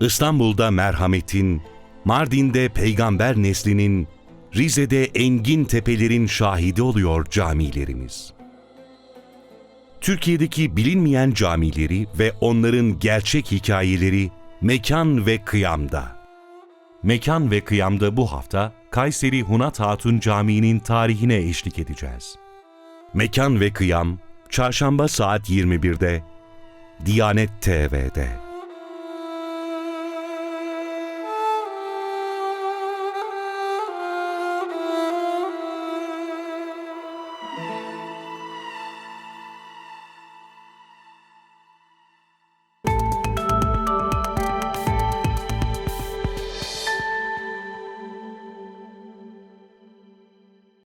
İstanbul'da merhametin, Mardin'de peygamber neslinin, Rize'de engin tepelerin şahidi oluyor camilerimiz. Türkiye'deki bilinmeyen camileri ve onların gerçek hikayeleri Mekan ve Kıyam'da. Mekan ve Kıyam'da bu hafta Kayseri Hunat Hatun Camii'nin tarihine eşlik edeceğiz. Mekan ve Kıyam, Çarşamba saat 21'de Diyanet TV'de.